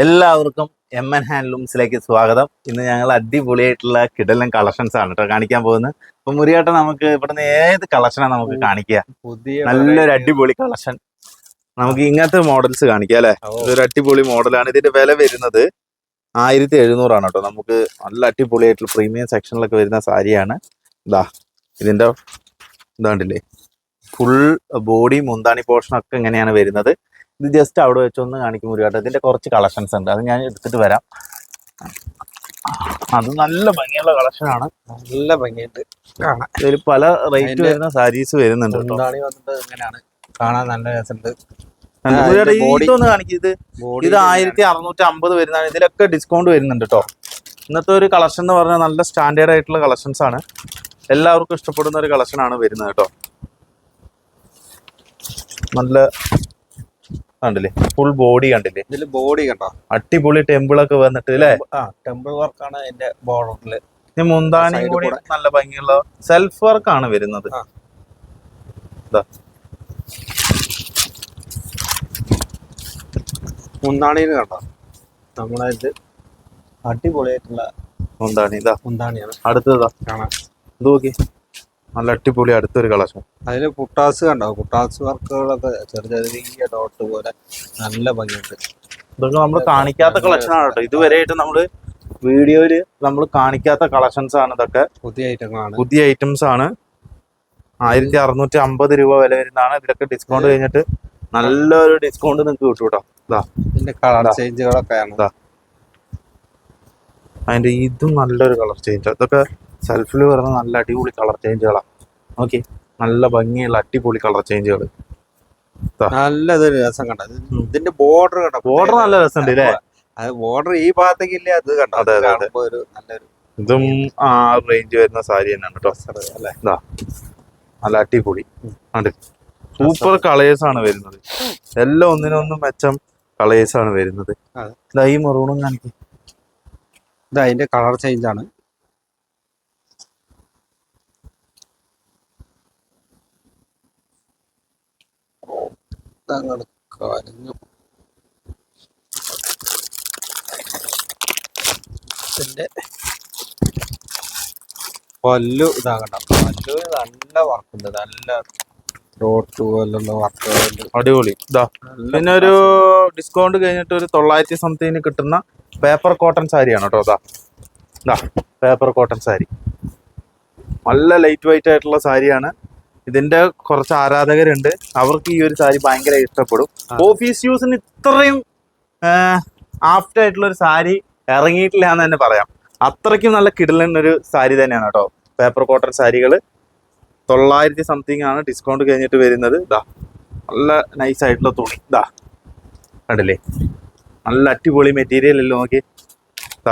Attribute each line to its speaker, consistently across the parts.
Speaker 1: എല്ലാവർക്കും M N ഹാൻഡ്ലൂംസിലേക്ക് സ്വാഗതം. ഇന്ന് ഞങ്ങൾ അടിപൊളിയായിട്ടുള്ള കിടലൻ കളക്ഷൻസ് ആണ് കേട്ടോ കാണിക്കാൻ പോകുന്നത്. അപ്പൊ മുറിയാട്ടം നമുക്ക് ഇവിടുന്ന് ഏത് കളക്ഷനാണ് നമുക്ക് കാണിക്കുക
Speaker 2: പുതിയ
Speaker 1: നല്ലൊരു അടിപൊളി കളക്ഷൻ നമുക്ക് ഇങ്ങനത്തെ മോഡൽസ് കാണിക്കാം അല്ലെ? ഇതൊരു അടിപൊളി മോഡലാണ് ഇതിന്റെ വില വരുന്നത് ആയിരത്തി എഴുന്നൂറാണ് കേട്ടോ നമുക്ക് നല്ല അടിപൊളിയായിട്ടുള്ള പ്രീമിയം സെക്ഷനിലൊക്കെ വരുന്ന സാരിയാണ്. ഇതാ ഇതിന്റെ ഇതാണ്ടില്ലേ. ഫുൾ ബോഡി മുന്താണി പോർഷൻ ഒക്കെ ഇങ്ങനെയാണ് വരുന്നത്. ഇത് ജസ്റ്റ് അവിടെ വെച്ചൊന്ന് കാണിക്കും ഒരു കേട്ടോ. ഇതിന്റെ കുറച്ച് കളക്ഷൻസ് ഉണ്ട്. അത് ഞാൻ എടുത്തിട്ട് വരാം. അത് നല്ല ഭംഗിയുള്ള കളക്ഷൻ ആണ്.
Speaker 2: നല്ല ഭംഗിയായിട്ട്
Speaker 1: ഇതിൽ പല റേറ്റ് വരുന്ന സാരീസ് വരുന്നുണ്ട്
Speaker 2: ഇങ്ങനെയാണ്. കാണാൻ നല്ല രസമുണ്ട്.
Speaker 1: ഇതൊന്ന് കാണിക്കും. ഇത് ഇത് ആയിരത്തി അറുന്നൂറ്റി അമ്പത് വരുന്നതാണ്. ഇതിലൊക്കെ ഡിസ്കൗണ്ട് വരുന്നുണ്ട് കേട്ടോ. ഇന്നത്തെ ഒരു കളക്ഷൻ എന്ന് പറഞ്ഞാൽ നല്ല സ്റ്റാൻഡേർഡ് ആയിട്ടുള്ള കളക്ഷൻസ് ആണ്. എല്ലാവർക്കും ഇഷ്ടപ്പെടുന്ന ഒരു കളക്ഷൻ ആണ് വരുന്നത് കേട്ടോ. നല്ല കണ്ടില്ലേ? ഫുൾ ബോഡി കണ്ടില്ലേ?
Speaker 2: ഇതിൽ ബോഡി കണ്ടോ?
Speaker 1: അടിപൊളി ടെമ്പിൾ ഒക്കെ വന്നിട്ട് അല്ലേ
Speaker 2: ടെമ്പിൾ വർക്കാണ് അതിന്റെ ബോർഡറിൽ
Speaker 1: ഇനി
Speaker 2: Side
Speaker 1: കൂടി നല്ല ഭംഗിയുള്ള സെൽഫ് വർക്ക് ആണ് വരുന്നത്.
Speaker 2: മുന്താണിയിൽ കണ്ടോ? നമ്മളെ ഇത് അടിപൊളിയായിട്ടുള്ള
Speaker 1: മുന്താണി ഇതാ
Speaker 2: മുന്താണിയാണ്.
Speaker 1: അടുത്തതാ
Speaker 2: കാണാം.
Speaker 1: ഇത് നോക്കി. നല്ല അടിപൊളി അടുത്തൊരു കളക്ഷൻ
Speaker 2: അതിൽ പുട്ടാസ് കണ്ടോ? പുട്ടാസ് വർക്കുകളൊക്കെ ചെറിയ ചെറിയ ഡോട്ട് പോലെ നല്ല ഭംഗിയുണ്ട്.
Speaker 1: ഇതൊക്കെ നമ്മൾ കാണിക്കാത്ത കളക്ഷൻ ആണ് കേട്ടോ. ഇതുവരെയായിട്ട് നമ്മൾ വീഡിയോയിൽ നമ്മൾ കാണിക്കാത്ത കളക്ഷൻസ് ആണ് ഇതൊക്കെ.
Speaker 2: പുതിയ ഐറ്റങ്ങളാണ്
Speaker 1: പുതിയ ഐറ്റംസ് ആണ്. ആയിരത്തി അറുന്നൂറ്റി അമ്പത് രൂപ വില വരുന്നതാണ്. ഇതിലൊക്കെ ഡിസ്കൗണ്ട് കഴിഞ്ഞിട്ട് നല്ലൊരു ഡിസ്കൗണ്ട് നിങ്ങൾക്ക് കിട്ടും കേട്ടോ.
Speaker 2: കളർ.
Speaker 1: അതിന്റെ ഇതും നല്ലൊരു കളർ ചേഞ്ച് ഇതൊക്കെ സെൽഫിൽ വരുന്ന നല്ല അടിപൊളി കളർ ചേഞ്ചുകളാണ് ഓക്കെ നല്ല ഭംഗിയുള്ള അടിപൊളി കളർ ചേഞ്ചുകൾ
Speaker 2: നല്ലതൊരു രസം കണ്ട? ഇതിന്റെ ബോർഡർ കണ്ട?
Speaker 1: ബോർഡർ നല്ല രസമുണ്ട് അല്ലേ
Speaker 2: അത് ബോർഡർ ഈ ഭാഗത്തേക്ക് ഇല്ലേ അത് കണ്ടോ?
Speaker 1: അതെ,
Speaker 2: അതെ. ഒരു നല്ലൊരു
Speaker 1: ഇതും ആ റേഞ്ച് വരുന്ന സാരി തന്നെയാണ് കേട്ടോ
Speaker 2: അല്ലേ?
Speaker 1: നല്ല അടിപൊളി. ഉണ്ട് സൂപ്പർ കളേഴ്സ് ആണ് വരുന്നത്. എല്ലാം ഒന്നിനൊന്നും മെച്ചം കളേഴ്സ് ആണ് വരുന്നത്. ഈ മെറൂണും കാണിക്കും.
Speaker 2: ഇത് അതിന്റെ കളർ ചേഞ്ച് ആണ്. കരഞ്ഞു. ഇതിന്റെ പല്ലു ഇതാകണ്ട. പല്ലു നല്ല വർക്കുണ്ട് നല്ല റോട്ട് പോലുള്ള വർക്ക്
Speaker 1: അടിപൊളി. ഇതാ പിന്നെ ഒരു ഡിസ്കൗണ്ട് കഴിഞ്ഞിട്ട് ഒരു തൊള്ളായിരത്തി സംതിങ്ങിന് കിട്ടുന്ന പേപ്പർ കോട്ടൺ സാരിയാണ് കേട്ടോ ഇതാ ഇതാ പേപ്പർ കോട്ടൺ സാരി. നല്ല ലൈറ്റ് വെയിറ്റ് ആയിട്ടുള്ള സാരിയാണ് ഇതിന്റെ കുറച്ച് ആരാധകരുണ്ട്. അവർക്ക് ഈ ഒരു സാരി ഭയങ്കര ഇഷ്ടപ്പെടും. ഓഫീസ് യൂസിന് ഇത്രയും ആഫ്റ്റർ ആയിട്ടുള്ള ഒരു സാരി ഇറങ്ങിയിട്ടില്ല എന്ന് തന്നെ പറയാം. അത്രയ്ക്കും നല്ല കിടലൻ ഒരു സാരി തന്നെയാണ് കേട്ടോ. പേപ്പർ കോട്ടൺ സാരികൾ തൊള്ളായിരത്തി സംതിങ് ആണ് ഡിസ്കൗണ്ട് കഴിഞ്ഞിട്ട് വരുന്നത്. ഇതാ നല്ല നൈസ് ആയിട്ടുള്ള തുണി. ഇതാ കണ്ടില്ലേ? നല്ല അടിപൊളി മെറ്റീരിയൽ അല്ലേ നോക്കി.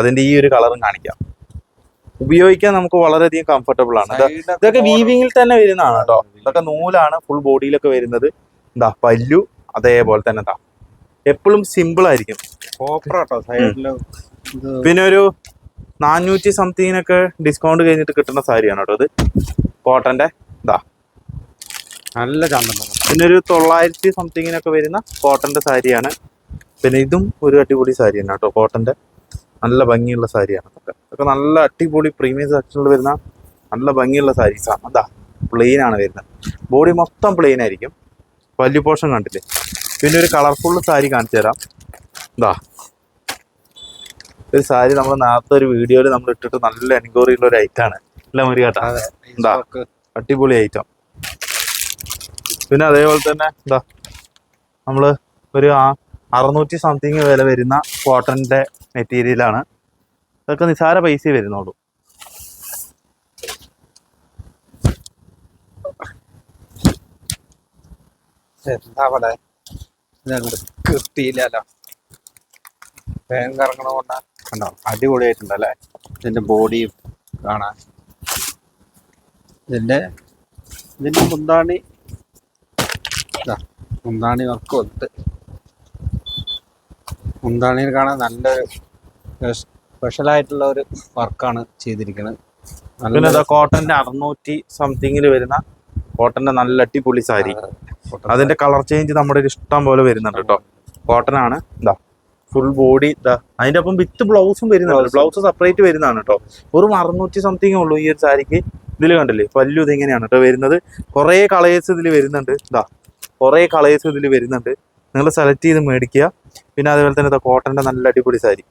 Speaker 1: അതിന്റെ ഈ ഒരു കളറും കാണിക്കാം. ഉപയോഗിക്കാൻ നമുക്ക് വളരെയധികം കംഫർട്ടബിൾ ആണ്. ഇതൊക്കെ വീവിങ്ങിൽ തന്നെ വരുന്നതാണ് കേട്ടോ ഇതൊക്കെ നൂലാണ് ഫുൾ ബോഡിയിലൊക്കെ വരുന്നത്. എന്താ പല്ലു അതേപോലെ തന്നെ എന്താ എപ്പോഴും സിമ്പിൾ ആയിരിക്കും. പിന്നെ ഒരു നാനൂറ്റി സംതിങ്ങിനൊക്കെ ഡിസ്കൗണ്ട് കഴിഞ്ഞിട്ട് കിട്ടുന്ന സാരിയാണ് കേട്ടോ ഇത്. കോട്ടന്റെ ഇതാ
Speaker 2: നല്ല ചന്തം
Speaker 1: പിന്നെ ഒരു തൊള്ളായിരത്തി സംതിങ്ങിനൊക്കെ വരുന്ന കോട്ടന്റെ സാരിയാണ്. പിന്നെ ഇതും ഒരു അടിപൊളി സാരിയാണ് കേട്ടോ കോട്ടന്റെ നല്ല ഭംഗിയുള്ള സാരിയാണ് അതൊക്കെ. അതൊക്കെ നല്ല അടിപൊളി പ്രീമിയം സെക്ഷനിൽ വരുന്ന നല്ല ഭംഗിയുള്ള സാരീസാണ് അതാ പ്ലെയിൻ ആണ് വരുന്നത്. ബോഡി മൊത്തം പ്ലെയിൻ ആയിരിക്കും. വലിയ പോർഷൻ കണ്ടില്ലേ? പിന്നെ ഒരു കളർഫുൾ സാരി കാണിച്ചു തരാം. ഇതാ ഒരു സാരി നമ്മൾ നേരത്തെ ഒരു വീഡിയോയിൽ നമ്മൾ ഇട്ടിട്ട് നല്ല എൻക്വയറി ഉള്ള ഒരു ഐറ്റാണ് അല്ല കേട്ടാ
Speaker 2: കേട്ടോ
Speaker 1: എന്താ? അടിപൊളി ഐറ്റം പിന്നെ അതേപോലെ തന്നെ എന്താ നമ്മൾ ഒരു അറുന്നൂറ്റി സംതിങ് വില വരുന്ന കോട്ടന്റെ മെറ്റീരിയലാണ്. ഇതൊക്കെ നിസാര പൈസ വരുന്നുള്ളൂ.
Speaker 2: കറങ്ങണ കൊണ്ടാ? അടിപൊളിയായിട്ടുണ്ടല്ലേ? ഇതിന്റെ ബോഡിയും കാണാൻ. ഇതിന്റെ ഇതിന്റെ മുന്താണി. ഇതാ, മുന്താണി വർക്ക് വന്നിട്ട് മുന്താണിയിൽ കാണാൻ നല്ല സ്പെഷ്യൽ ആയിട്ടുള്ള ഒരു വർക്കാണ് ചെയ്തിരിക്കുന്നത്
Speaker 1: പിന്നെ കോട്ടന്റെ അറുന്നൂറ്റി സംതിങ്ങിൽ വരുന്ന കോട്ടന്റെ നല്ല അടിപൊളി സാരി. അതിന്റെ കളർ ചേഞ്ച് നമ്മുടെ ഒരു ഇഷ്ടം പോലെ വരുന്നുണ്ട് കേട്ടോ. കോട്ടൺ ആണ്. ഇതാ ഫുൾ ബോഡി ഇതാ. അതിന്റെ ഒപ്പം വിത്ത് ബ്ലൗസും വരുന്നുണ്ട്. ബ്ലൗസ് സെപ്പറേറ്റ് വരുന്നതാണ് കേട്ടോ. വെറും അറുന്നൂറ്റി സംതിങ് ഉള്ളൂ ഈ ഒരു സാരിക്ക്. ഇതിൽ കണ്ടില്ലേ? പല്ലു ഇതിങ്ങനെയാണ് കേട്ടോ വരുന്നത്? കുറേ കളേഴ്സ് ഇതിൽ വരുന്നുണ്ട്. ഇതാ കുറേ കളേഴ്സ് ഇതിൽ വരുന്നുണ്ട്. നിങ്ങൾ സെലക്ട് ചെയ്ത് മേടിക്കുക. പിന്നെ അതുപോലെ തന്നെ കോട്ടന്റെ നല്ല അടിപൊളി സാരി.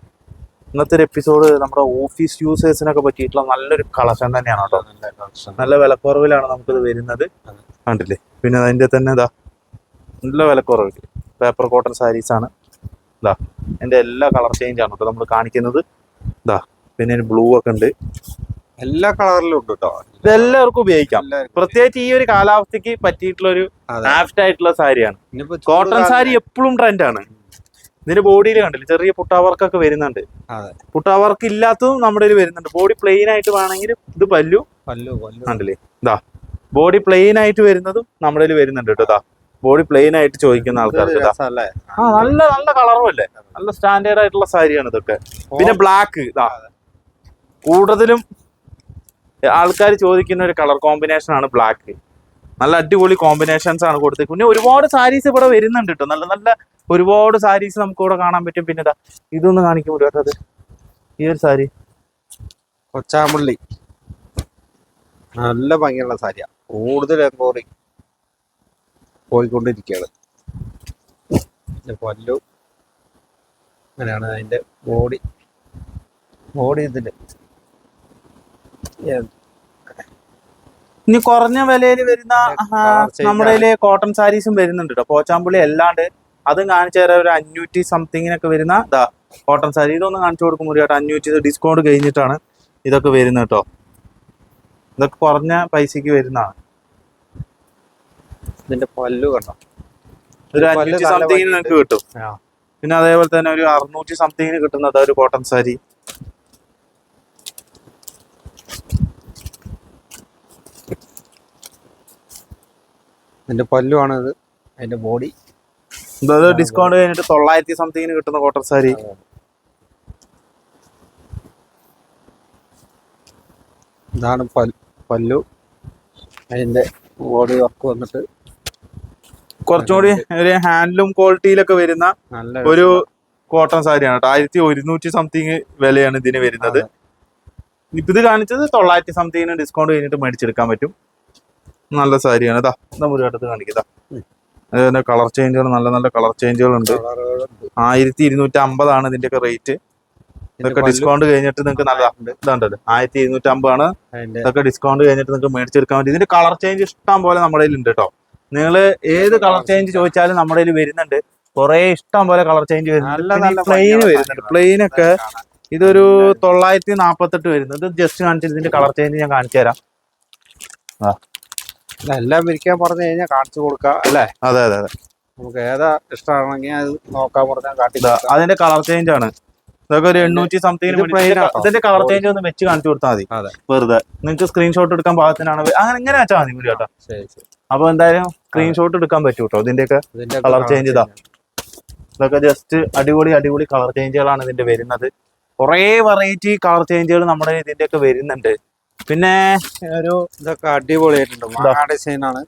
Speaker 1: ഇന്നത്തെ ഒരു എപ്പിസോഡ് നമ്മുടെ ഓഫീസ് യൂസേഴ്സിനൊക്കെ പറ്റിയിട്ടുള്ള നല്ലൊരു കളക്ഷൻ തന്നെയാണ് കേട്ടോ.
Speaker 2: നല്ല
Speaker 1: വിലക്കുറവിലാണ് നമുക്കിത് വരുന്നത്. കണ്ടില്ലേ? പിന്നെ അതിന്റെ തന്നെ ഇതാ നല്ല വിലക്കുറവിൽ പേപ്പർ കോട്ടൺ സാരീസ് ആണ്. ഇതാ എന്റെ എല്ലാ കളർ ചേഞ്ച് ആണ് കേട്ടോ നമ്മൾ കാണിക്കുന്നത്. ഇതാ പിന്നെ ബ്ലൂ ഒക്കെ ഉണ്ട്.
Speaker 2: എല്ലാ കളറിലും ഉണ്ട് കേട്ടോ
Speaker 1: ഇതെല്ലാവർക്കും ഉപയോഗിക്കാം. പ്രത്യേകിച്ച് ഈ ഒരു കാലാവസ്ഥക്ക് പറ്റിയിട്ടുള്ള ഒരു. ആപ്റ്റ് ആയിട്ടുള്ള സാരിയാണ് കോട്ടൺ സാരി എപ്പോഴും ട്രെൻഡ് ആണ് ഇതിന്റെ ബോഡിയിൽ കണ്ടില്ലേ ചെറിയ പുട്ടാവർക്കൊക്കെ വരുന്നുണ്ട്.
Speaker 2: അതെ.
Speaker 1: പുട്ടാവർക്ക് ഇല്ലാത്തതും നമ്മുടെ കയ്യിൽ വരുന്നുണ്ട്. ബോഡി പ്ലെയിൻ ആയിട്ട് വേണമെങ്കിൽ ഇത് പല്ലു
Speaker 2: പല്ലു
Speaker 1: കണ്ടില്ലേ? ഇതാ ബോഡി പ്ലെയിൻ ആയിട്ട് വരുന്നതും നമ്മുടെ കയ്യിൽ വരുന്നുണ്ട് കേട്ടോ ബോഡി പ്ലെയിൻ ആയിട്ട് ചോദിക്കുന്ന ആൾക്കാർക്ക് ആ നല്ല നല്ല കളറും അല്ലേ? നല്ല സ്റ്റാൻഡേർഡ് ആയിട്ടുള്ള സാരിയാണ് ഇതൊക്കെ. പിന്നെ ബ്ലാക്ക് ഇതാ കൂടുതലും ആൾക്കാർ ചോദിക്കുന്ന ഒരു കളർ കോമ്പിനേഷൻ ആണ് ബ്ലാക്ക് നല്ല അടിപൊളി കോമ്പിനേഷൻസ് ആണ് കൊടുത്തേക്ക് പിന്നെ ഒരുപാട് സാരീസ് ഇവിടെ വരുന്നുണ്ട് കേട്ടോ നല്ല നല്ല ഒരുപാട് സാരീസ് നമുക്ക് ഇവിടെ കാണാൻ പറ്റും. പിന്നെ ഇതാ ഇതൊന്ന് കാണിക്കും കേട്ടത് ഈ ഒരു സാരി.
Speaker 2: കൊച്ചാമ്പള്ളി നല്ല ഭംഗിയുള്ള സാരിയാ. കൂടുതൽ എംബോറി പോയിക്കൊണ്ടിരിക്കുകയാണ്. ഇതിന്റെ പല്ലു. അങ്ങനെയാണ് അതിന്റെ ബോഡി ബോഡി ഇതിൽ.
Speaker 1: ഇനി കുറഞ്ഞ വിലയിൽ വരുന്ന നമ്മുടെ കോട്ടൺ സാരീസും വരുന്നുണ്ട് കേട്ടോ പോച്ചാമ്പുള്ളി അല്ലാണ്ട് അതും കാണിച്ചു തരാം. ഒരു അഞ്ഞൂറ്റി സംതിങ്ങിനൊക്കെ വരുന്ന ഇതാ കോട്ടൺ സാരി ഇതൊന്ന് കാണിച്ചു കൊടുക്കും മുറിയാട്ടോ അഞ്ഞൂറ്റി ഡിസ്കൗണ്ട് കഴിഞ്ഞിട്ടാണ് ഇതൊക്കെ വരുന്നത് കേട്ടോ ഇതൊക്കെ കുറഞ്ഞ പൈസക്ക് വരുന്നതാണ്.
Speaker 2: ഇതിന്റെ പല്ലു കണ്ടോ?
Speaker 1: ഒരു അഞ്ഞൂറ്റി സംതിങ്ങിന് നിങ്ങൾക്ക് കിട്ടും. പിന്നെ അതേപോലെ തന്നെ ഒരു അറുന്നൂറ്റി സംതിങ്ങിന് കിട്ടുന്നത് ഒരു കോട്ടൺ സാരി
Speaker 2: ഇതിന്റെ പല്ലുവാണ് ഇത്. അതിന്റെ ബോഡി
Speaker 1: ഡിസ്കൗണ്ട് കഴിഞ്ഞിട്ട് തൊള്ളായിരത്തി സംതിങ്ങിന് കിട്ടുന്ന കോട്ടൺ സാരി
Speaker 2: ഇതാണ് പല്ലു. അതിന്റെ ബോഡി വർക്ക് വന്നിട്ട്.
Speaker 1: കുറച്ചുകൂടി ഒരു ഹാൻഡിലും ക്വാളിറ്റിയിലൊക്കെ വരുന്ന
Speaker 2: നല്ല
Speaker 1: ഒരു കോട്ടൺ സാരിയാണ് കേട്ടോ. ആയിരത്തി ഒരുന്നൂറ്റി സംതിങ് വിലയാണ് ഇതിന് വരുന്നത്. ഇപ്പൊ ഇത് കാണിച്ചത് തൊള്ളായിരത്തി സംതിങ്ങിന് ഡിസ്കൗണ്ട് കഴിഞ്ഞിട്ട് മേടിച്ചെടുക്കാൻ പറ്റും. നല്ല സാരിയാണ്. ഇതാ ഇതാ കാണിക്കതാ
Speaker 2: ഉം.
Speaker 1: അതുപോലെ കളർ ചേഞ്ചുകൾ നല്ല നല്ല കളർ ചേഞ്ചുകൾ ഉണ്ട്. ആയിരത്തി ഇരുന്നൂറ്റി അമ്പതാണ് ഇതിന്റെ ഒക്കെ റേറ്റ് ഇതൊക്കെ ഡിസ്കൗണ്ട് കഴിഞ്ഞിട്ട് നിങ്ങൾക്ക് നല്ല
Speaker 2: ഉണ്ട്.
Speaker 1: ഇതാണ്ടല്ലോ ആയിരത്തി ഇരുന്നൂറ്റി അമ്പതാണ് ഇതൊക്കെ ഡിസ്കൗണ്ട് കഴിഞ്ഞിട്ട് നിങ്ങൾക്ക് മേടിച്ചെടുക്കാൻ പറ്റും. ഇതിന്റെ കളർ ചേഞ്ച് ഇഷ്ടം പോലെ നമ്മുടെ കയ്യിൽ ഉണ്ട് കേട്ടോ. നിങ്ങൾ ഏത് കളർ ചേഞ്ച് ചോദിച്ചാലും നമ്മുടെ കയ്യിൽ വരുന്നുണ്ട്. കുറെ ഇഷ്ടം പോലെ കളർ ചേഞ്ച് വരുന്നുണ്ട്. പ്ലെയിൻ വരുന്നുണ്ട്. പ്ലെയിൻ ഒക്കെ ഇതൊരു തൊള്ളായിരത്തി നാപ്പത്തെട്ട് വരുന്നത് ജസ്റ്റ് കാണിച്ചിട്ട് ഇതിന്റെ കളർ ചേഞ്ച് ഞാൻ കാണിച്ചു തരാം
Speaker 2: എല്ലാം വിരിക്കാൻ പറഞ്ഞു കഴിഞ്ഞാൽ കാണിച്ചു കൊടുക്കാം അല്ലേ?
Speaker 1: അതെ അതെ അതെ.
Speaker 2: നമുക്ക് ഏതാ ഇഷ്ടമാണെങ്കിൽ അത് നോക്കാൻ പറഞ്ഞാൽ കാട്ടി.
Speaker 1: അതിന്റെ കളർ ചേഞ്ച് ആണ്. ഇതൊക്കെ ഒരു എണ്ണൂറ്റി ഇതിന്റെ കളർ ചേഞ്ച് ഒന്ന് വെച്ച് കാണിച്ചു കൊടുത്താൽ മതി.
Speaker 2: അതെ.
Speaker 1: വെറുതെ. നിങ്ങൾക്ക് സ്ക്രീൻഷോട്ട് എടുക്കാൻ പാകത്തിനാണ്? അങ്ങനെ ഇങ്ങനെ വെച്ചാൽ മതി കേട്ടോ അപ്പൊ എന്തായാലും സ്ക്രീൻഷോട്ട് എടുക്കാൻ പറ്റും കേട്ടോ ഇതിന്റെയൊക്കെ കളർ ചേഞ്ച് ഇതാ. ഇതൊക്കെ ജസ്റ്റ് അടിപൊളി അടിപൊളി കളർ ചേഞ്ചുകളാണ് ഇതിന്റെ വരുന്നത്. കുറേ വെറൈറ്റി കളർ ചേഞ്ചുകൾ നമ്മുടെ ഇതിന്റെ ഒക്കെ വരുന്നുണ്ട്. പിന്നെ ഒരു
Speaker 2: ഇതൊക്കെ അടിപൊളിയായിട്ടുണ്ട്. മാങ്ങാ ഡിസൈൻ ആണ്.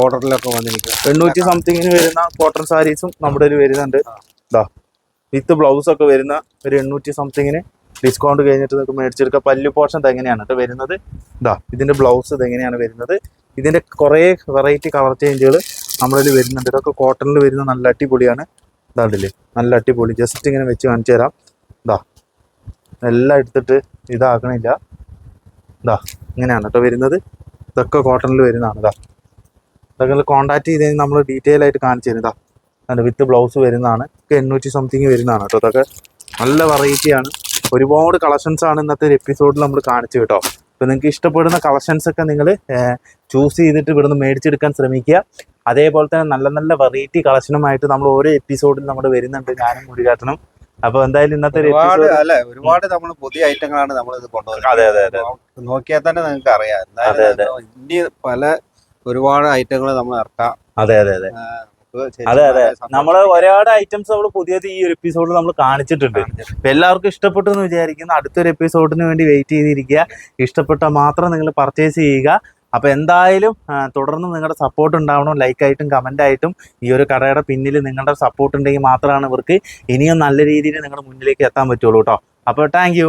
Speaker 2: ഓർഡറിലൊക്കെ വന്നിരിക്കുന്നത്.
Speaker 1: എണ്ണൂറ്റി സംതിങ്ങിന് വരുന്ന കോട്ടൺ സാരീസും നമ്മുടെ ഒരു വരുന്നുണ്ട്. ഇതാ. വിത്ത് ബ്ലൗസ് ഒക്കെ വരുന്ന ഒരു എണ്ണൂറ്റി സംതിങ്ങിന് ഡിസ്കൗണ്ട് കഴിഞ്ഞിട്ട് നമുക്ക് മേടിച്ചെടുക്കുക പല്ലു പോർഷൻ എങ്ങനെയാണ് കേട്ടോ വരുന്നത്. ഇതാ ഇതിന്റെ ബ്ലൗസ് ഇതെങ്ങനെയാണ് വരുന്നത്. ഇതിന്റെ കുറേ വെറൈറ്റി കളർ ചേഞ്ചുകൾ നമ്മുടെ കയ്യിൽ വരുന്നുണ്ട്. ഇതൊക്കെ കോട്ടണിൽ വരുന്ന നല്ല അടിപൊളിയാണ്. ഇതാണ്ടില്ലേ നല്ല അടിപൊളി. ജസ്റ്റ് ഇങ്ങനെ വെച്ച് കാണിച്ചു തരാം. ഇതാ. എല്ലാം എടുത്തിട്ട് ഇതാക്കണില്ല. ഇതാ ഇങ്ങനെയാണ് കേട്ടോ വരുന്നത്. ഇതൊക്കെ കോട്ടണിൽ വരുന്നതാണ് ഇതാ ഇതൊക്കെ കോൺടാക്ട് ചെയ്ത് കഴിഞ്ഞാൽ നമ്മൾ ഡീറ്റെയിൽ ആയിട്ട് കാണിച്ചു തരും ഇതാ അതിന്റെ വിത്ത് ബ്ലൗസ് വരുന്നതാണ്. ഒക്കെ എണ്ണൂറ്റി സംതിങ് വരുന്നതാണ് കേട്ടോ അതൊക്കെ നല്ല വെറൈറ്റിയാണ് ഒരുപാട് കളക്ഷൻസ് ആണ് ഇന്നത്തെ ഒരു എപ്പിസോഡിൽ നമ്മൾ കാണിച്ചു കേട്ടോ അപ്പോൾ നിങ്ങൾക്ക് ഇഷ്ടപ്പെടുന്ന കളക്ഷൻസ് ഒക്കെ നിങ്ങൾ ചൂസ് ചെയ്തിട്ട് ഇവിടുന്ന് മേടിച്ചെടുക്കാൻ ശ്രമിക്കുക. അതേപോലെ തന്നെ നല്ല നല്ല വെറൈറ്റി കളക്ഷനുമായിട്ട് നമ്മൾ ഓരോ എപ്പിസോഡിൽ നമ്മൾ വരുന്നുണ്ട്. ഞാനും മുരുകാട്ടനും. അപ്പോൾ എന്തായാലും ഇന്നത്തെ ഒരു
Speaker 2: ഒരുപാട് അല്ലെ ഒരുപാട് നമ്മൾ പുതിയ ഐറ്റങ്ങളാണ് നമ്മൾ ഇത് കൊണ്ടുവരുന്നത്.
Speaker 1: അതെ.
Speaker 2: നോക്കിയാൽ തന്നെ നിങ്ങൾക്ക് അറിയാം. ഇനി പല ഒരുപാട് ഐറ്റങ്ങൾ നമ്മൾ ഇറക്കാം.
Speaker 1: അതെ അതെ അതെ. അതെ, അതെ. നമ്മൾ ഒരുപാട് ഐറ്റംസ് നമ്മൾ പുതിയത് ഈ ഒരു എപ്പിസോഡിൽ നമ്മൾ കാണിച്ചിട്ടുണ്ട്. അപ്പൊ എല്ലാവർക്കും ഇഷ്ടപ്പെട്ടു എന്ന് വിചാരിക്കുന്നു. അടുത്തൊരു എപ്പിസോഡിന് വേണ്ടി വെയിറ്റ് ചെയ്തിരിക്കുക. ഇഷ്ടപ്പെട്ട മാത്രം നിങ്ങൾ പർച്ചേസ് ചെയ്യുക. അപ്പോൾ എന്തായാലും തുടർന്ന് നിങ്ങളുടെ സപ്പോർട്ട് ഉണ്ടാവണം. ലൈക്കായിട്ടും കമന്റായിട്ടും ഈ ഒരു കടയുടെ പിന്നിൽ നിങ്ങളുടെ സപ്പോർട്ട് ഉണ്ടെങ്കിൽ മാത്രമാണ് ഇവർക്ക് ഇനിയും നല്ല രീതിയിൽ നിങ്ങളുടെ മുന്നിലേക്ക് എത്താൻ പറ്റുള്ളൂ കേട്ടോ അപ്പോൾ താങ്ക്